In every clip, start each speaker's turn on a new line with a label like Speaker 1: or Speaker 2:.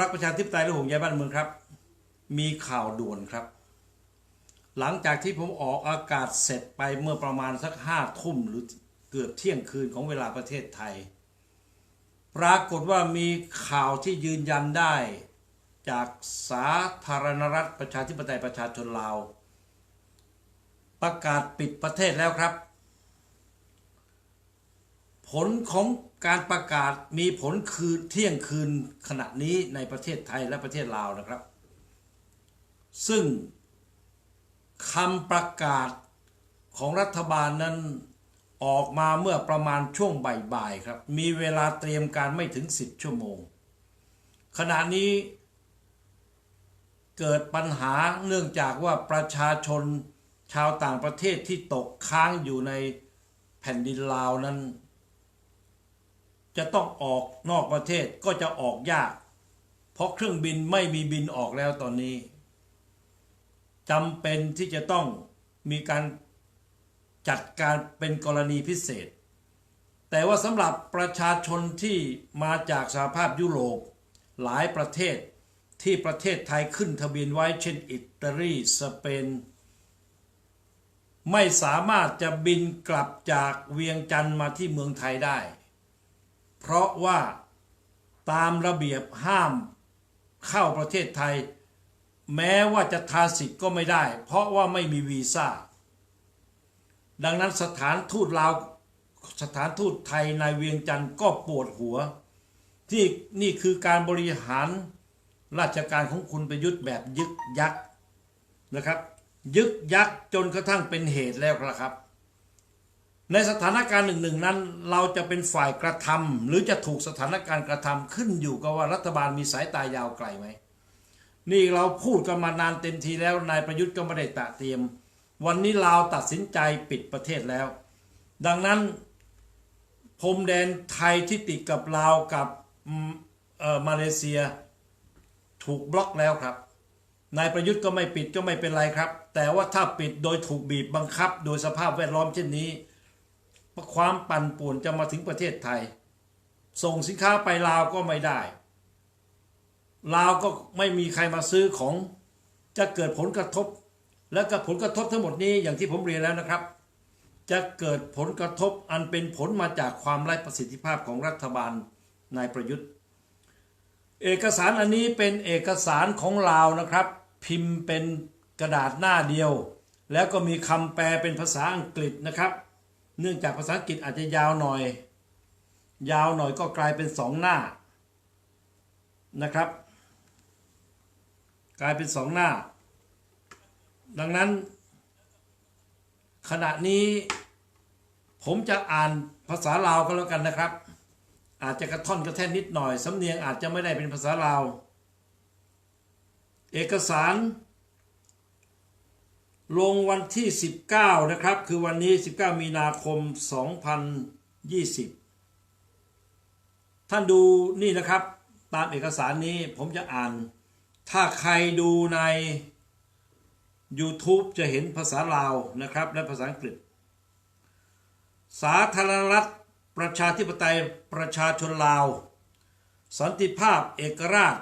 Speaker 1: รักประชาธิปไตยและห่วงใยบ้านเมืองครับ มีข่าวด่วนครับ หลังจากที่ผมออกอากาศเสร็จไปเมื่อประมาณสักห้าทุ่มหรือเกือบเที่ยงคืนของเวลาประเทศไทย ปรากฏว่ามีข่าวที่ยืนยันได้ จากสาธารณรัฐประชาธิปไตยประชาชนลาว ประกาศปิดประเทศแล้วครับ ผลของการประกาศมีผลคืนเที่ยงคืนขณะนี้ในประเทศไทยและประเทศลาวนะครับ ซึ่งคำประกาศของรัฐบาลนั้นออกมาเมื่อประมาณช่วงบ่ายๆครับ มีเวลาเตรียมการไม่ถึง 10 ชั่วโมง ขณะนี้เกิดปัญหาเนื่องจากว่าประชาชนชาวต่างประเทศที่ตกค้างอยู่ในแผ่นดินลาวนั้น จะต้องออกนอกประเทศก็จะออกยาก เพราะเครื่องบินไม่มีบินออกแล้วตอนนี้จำเป็นที่จะต้องมีการจัดการเป็นกรณีพิเศษ แต่ว่าสำหรับประชาชนที่มาจากสหภาพยุโรป หลายประเทศที่ประเทศไทยขึ้นทะเบียนไว้เช่นอิตาลีสเปนไม่สามารถจะบินกลับจากเวียงจันทร์มาที่เมืองไทยได้ เพราะว่าตามระเบียบห้ามเข้าประเทศไทย แม้ว่าจะทาสิทธิ์ก็ไม่ได้ เพราะว่าไม่มีวีซ่า ดังนั้นสถานทูตลาวสถานทูตไทยในเวียงจันทร์ก็ปวดหัว ที่นี่คือการบริหารราชการของคุณประยุทธ์แบบยึกยักนะครับ ยึกยักจนกระทั่งเป็นเหตุแล้วครับ ในสถานการณ์หนึ่งหนึ่งนั้น เราจะเป็นฝ่ายกระทำหรือจะถูกสถานการณ์กระทำขึ้นอยู่กับว่ารัฐบาลมีสายตายาวไกลไหมนี่เราพูดกันมานานเต็มทีแล้วนายประยุทธ์ก็ไม่ได้ตะเตรียม วันนี้ลาวตัดสินใจปิดประเทศแล้ว ดังนั้นพรมแดนไทยที่ติดกับลาวกับมาเลเซีย ถูกบล็อกแล้วครับนายประยุทธ์ก็ไม่ปิดก็ไม่เป็นไรครับ แต่ว่าถ้าปิดโดยถูกบีบบังคับ โดยสภาพแวดล้อมเช่นนี้ ความปั่นป่วนจะมาถึงประเทศไทย ส่งสินค้าไปลาวก็ไม่ได้ ลาวก็ไม่มีใครมาซื้อของจะเกิดผลกระทบ และกับผลกระทบทั้งหมดนี้อย่างที่ผมเรียนแล้วนะครับ จะเกิดผลกระทบอันเป็นผลมาจากความไร้ประสิทธิภาพของรัฐบาลนายประยุทธ์ เอกสารอันนี้เป็นเอกสารของลาวนะครับ พิมพ์เป็นกระดาษหน้าเดียว แล้วก็มีคำแปลเป็นภาษาอังกฤษนะครับ เนื่องจากภาษาอังกฤษอาจจะยาวหน่อย ยาวหน่อยก็กลายเป็นสองหน้านะครับ กลายเป็นสองหน้า ดังนั้น ขณะนี้ผมจะอ่านภาษาลาวก็แล้วกันนะครับ อาจจะกระท่อนกระแท่นนิดหน่อย สำเนียงอาจจะไม่ได้เป็นภาษาลาว เอกสาร ลงวันที่ 19 นะครับ คือวันนี้ 19 มีนาคม 2020 ท่านดูนี่นะครับ ตามเอกสารนี้ผมจะอ่าน ถ้าใครดูใน YouTube จะเห็นภาษาลาวนะครับ และภาษาอังกฤษ สาธารณรัฐประชาธิปไตยประชาชนลาว สันติภาพเอกราช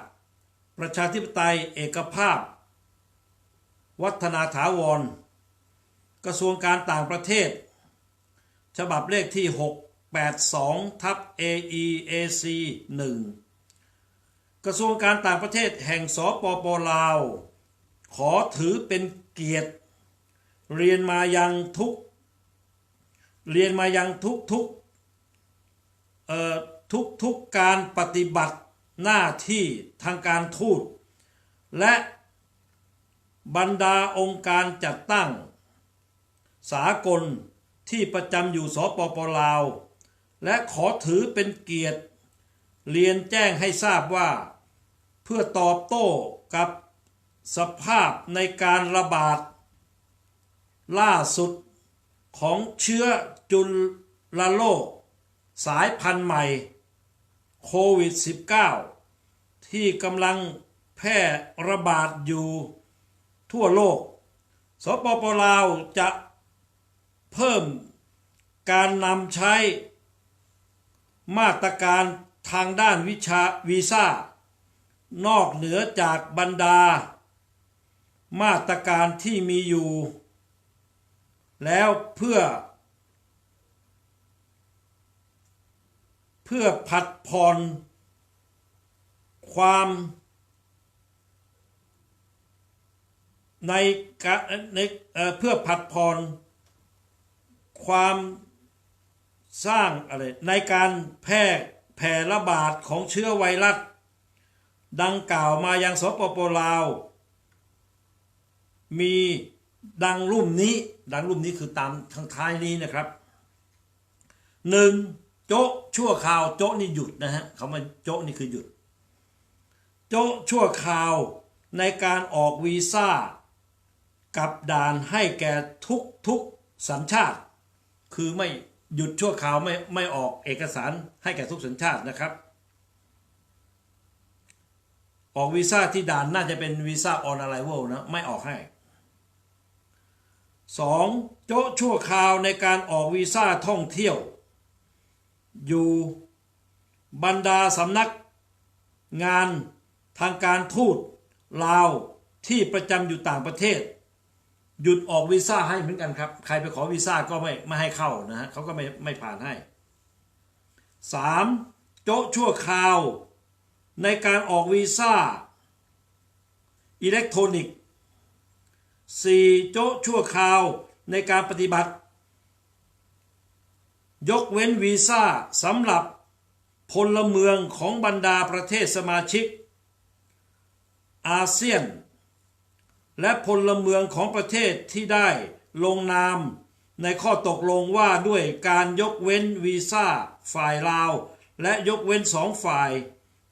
Speaker 1: ประชาธิปไตยเอกภาพ วัฒนาถาวร กระทรวงการต่างประเทศ ฉบับเลขที่ 682ทับ AEAC 1 กระทรวงการต่างประเทศแห่งสปปลาว ขอถือเป็นเกียรติ เรียนมายังทุก เรียนมายังทุกทุกเอ่อทุกทุกการปฏิบัติหน้าที่ทางการทูตและ บรรดาองค์การจัดตั้ง สากลที่ประจำอยู่สปปลาว และขอถือเป็นเกียรติ เรียนแจ้งให้ทราบว่า เพื่อตอบโต้กับสภาพในการระบาด ล่าสุดของเชื้อจุลโรคสายพันธุ์ใหม่ โควิด -19 ที่กำลังแพร่ระบาดอยู่ ทั่วโลก สปปลาวจะเพิ่มการนำใช้มาตรการทางด้านวิชาวีซ่านอกเหนือจากบรรดา มาตรการที่มีอยู่ แล้วเพื่อ เพื่อผัดผ่อนความ ในกะในเพื่อผัดผ่อนความสร้างอะไรในการแพร่แผ่ระบาดของเชื้อไวรัสดังกล่าวมายังสปปลาว มีดังรุ่มนี้ ดังรุ่มนี้คือตามทางท้ายนี้นะครับหนึ่งโจ๊ะชั่วคราวโจ๊ะนี่หยุดนะฮะคำว่าโจ๊ะนี่คือหยุด โจ๊ะชั่วคราวในการออกวีซ่า กับด่านให้แก่ทุกทุกสัญชาติ คือไม่หยุดชั่วคราวไม่ไม่ออกเอกสารให้แก่ทุกสัญชาตินะครับ ออกวีซ่าที่ด่านน่าจะเป็นวีซ่าออนอะไรเวลนะไม่ออกให้ 2. โจะชั่วคราวในการออกวีซ่าท่องเที่ยว อยู่บรรดาสำนักงานทางการทูตลาวที่ประจำอยู่ต่างประเทศ หยุดออกวีซ่าให้เหมือนกันครับ ใครไปขอวีซ่าก็ไม่ไม่ให้เข้านะฮะเขาก็ไม่ไม่ผ่านให้ 3. โจะชั่วคราว ในการออกวีซ่าอิเล็กทรอนิกส์ 4. โจะชั่วคราวในการปฏิบัติ ยกเว้นวีซ่าสำหรับพลเมืองของบรรดาประเทศสมาชิก อาเซียน และพลเมืองของประเทศที่ได้ลงนาม ในข้อตกลงว่าด้วยการยกเว้นวีซ่าฝ่ายลาว และยกเว้นสองฝ่าย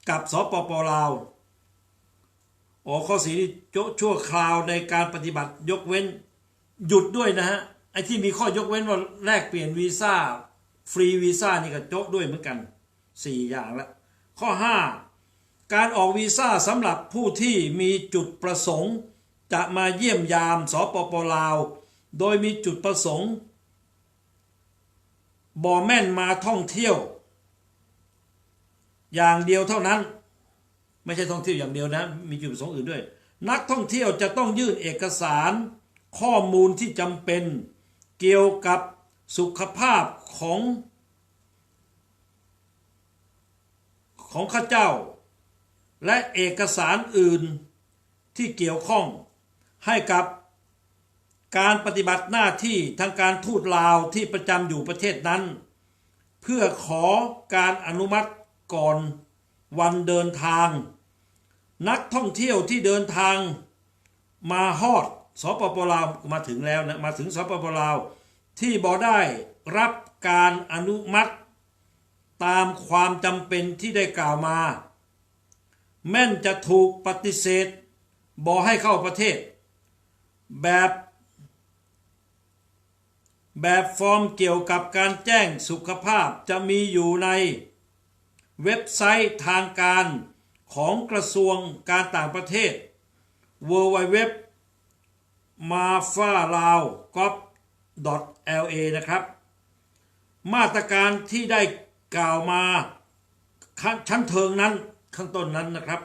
Speaker 1: กับสปปลาวอ๋อข้อสี่จชั่วคราวในการปฏิบัติยกเว้น หยุดด้วยนะฮะไอ้ที่มีข้อยกเว้นว่าแลกเปลี่ยนวีซ่าฟรีวีซ่านี่ก็โจะด้วยเหมือนกัน 4 อย่างละ ข้อ 5 การออกวีซ่าสำหรับผู้ที่มีจุดประสงค์ จะมาเยี่ยมยามสปปลาว โดยมีจุดประสงค์บ่แม่นมาท่องเที่ยว อย่างเดียวเท่านั้น ไม่ใช่ท่องเที่ยวอย่างเดียวนะ มีจุดประสงค์อื่นด้วย นักท่องเที่ยวจะต้องยื่นเอกสารข้อมูลที่จำเป็น เกี่ยวกับสุขภาพของ ของข้าเจ้า และเอกสารอื่นที่เกี่ยวข้อง ให้กับการปฏิบัติหน้าที่ทางการทูตลาวที่ประจำอยู่ประเทศนั้น เพื่อขอการอนุมัติก่อนวันเดินทาง นักท่องเที่ยวที่เดินทางมาฮอดสปปลาวมาถึงแล้วนะมาถึงสปปลาวที่บ่ได้รับการอนุมัติตามความจำเป็นที่ได้กล่าวมา แม่นจะถูกปฏิเสธบ่ให้เข้าประเทศ แบบ แบบฟอร์มเกี่ยวกับการแจ้งสุขภาพจะมีอยู่ใน เว็บไซต์ทางการของกระทรวงการต่างประเทศ w w w m a f a l a o g o v la นะครับ มาตรการที่ได้กล่าวมาชั้นเทิงนั้นข้างต้นนั้นนะครับ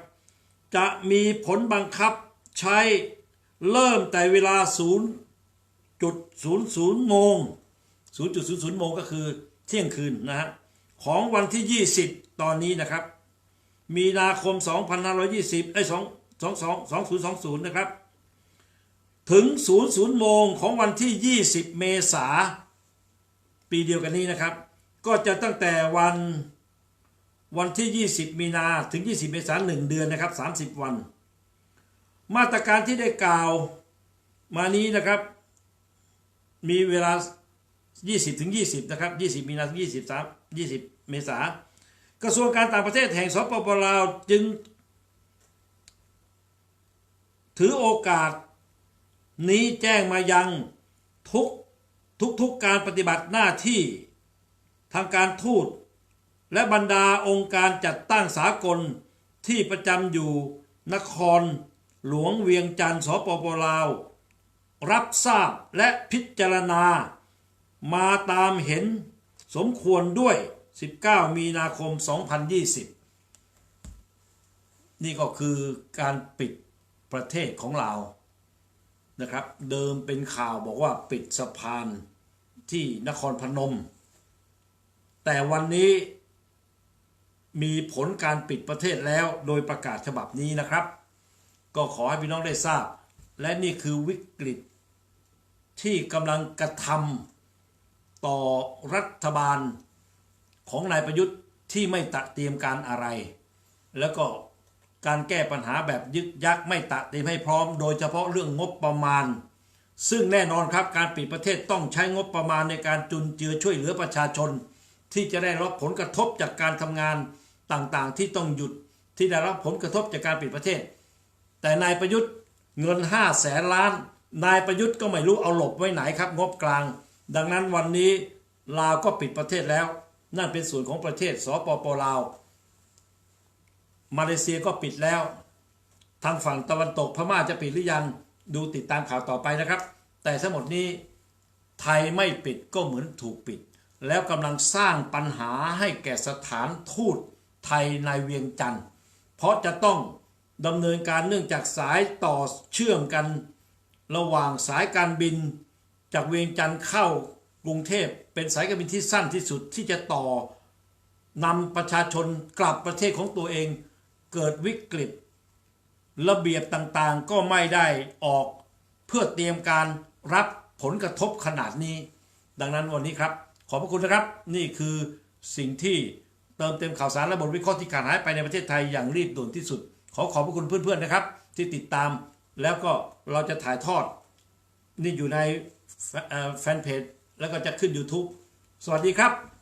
Speaker 1: จะมีผลบังคับใช้ เริ่มแต่เวลา0.00โมง0.00โมงก็คือเที่ยงคืนนะฮะของวันที่ 20 ตอนนี้นะครับ มีนาคม 2520เอ้ย2 2 2020 นะครับ ถึง 00โมงของวันที่ 20 เมษาปีเดียวกันนี้นะครับ ก็จะตั้งแต่วันวันที่ 20 มีนาถึง 20 เมษายน1เดือนนะครับ 30 วัน มาตรการที่ได้กล่าวมานี้นะครับ มีเวลา 20ถึง20 นะครับ 20 มีนาถึง23 20 เมษากระทรวงการต่างประเทศแห่งสปปลาวจึง ถือโอกาส นี้แจ้งมายังทุกทุกทุกการปฏิบัติหน้าที่ทางการทูต และบรรดาองค์การจัดตั้งสากลที่ประจำอยู่นคร หลวงเวียงจันทร์สปปลาว รับทราบและพิจารณา มาตามเห็นสมควรด้วย 19 มีนาคม 2020 นี่ก็คือการปิดประเทศของเรานะครับ เดิมเป็นข่าวบอกว่าปิดสะพานที่นครพนม แต่วันนี้มีผลการปิดประเทศแล้วโดยประกาศฉบับนี้นะครับ ก็ขอให้พี่น้องได้ทราบ และนี่คือวิกฤต ที่กำลังกระทำต่อรัฐบาลของนายประยุทธ์ที่ไม่ตระเตรียมการอะไร แล้วก็การแก้ปัญหาแบบยึกยักไม่ตระเตรียมให้พร้อม โดยเฉพาะเรื่องงบประมาณ ซึ่งแน่นอนครับการปิดประเทศต้องใช้งบประมาณในการจุนเจือช่วยเหลือประชาชน ที่จะได้รับผลกระทบจากการทำงานต่างๆ ที่ต้องหยุดที่ได้รับผลกระทบจากการปิดประเทศ แต่นายประยุทธ์เงิน5 0 0แสนล้าน นายประยุทธ์ก็ไม่รู้เอาหลบไว้ไหนครับ งบกลาง ดังนั้นวันนี้ลาวก็ปิดประเทศแล้ว นั่นเป็นส่วนของประเทศสปปลาว มาเลเซียก็ปิดแล้ว ทางฝั่งตะวันตกพม่าจะปิดหรือยังดูติดตามข่าวต่อไปนะครับ แต่ทั้งหมดนี้ไทยไม่ปิดก็เหมือนถูกปิด แล้วกำลังสร้างปัญหาให้แก่สถานทูตไทยในเวียงจันทร์เพราะจะต้อง ดำเนินการเนื่องจากสายต่อเชื่อมกัน ระหว่างสายการบิน จากเวียงจันทร์เข้ากรุงเทพเป็นสายการบินที่สั้นที่สุดที่จะต่อนำประชาชนกลับประเทศของตัวเองเกิดวิกฤต ระเบียบต่างๆก็ไม่ได้ออกเพื่อเตรียมการรับผลกระทบขนาดนี้ ดังนั้นวันนี้ครับ ขอบพระคุณนะครับ นี่คือสิ่งที่เติมเต็มข่าวสารและบทวิเคราะห์ที่ขาดหายไปในประเทศไทยอย่างรีบด่วนที่สุด ขอขอบพระคุณเพื่อนๆนะครับ ที่ติดตามแล้วก็เราจะถ่ายทอด นี่อยู่ในแฟเอ่อแฟนเพจแล้วก็จะขึ้น YouTube สวัสดีครับ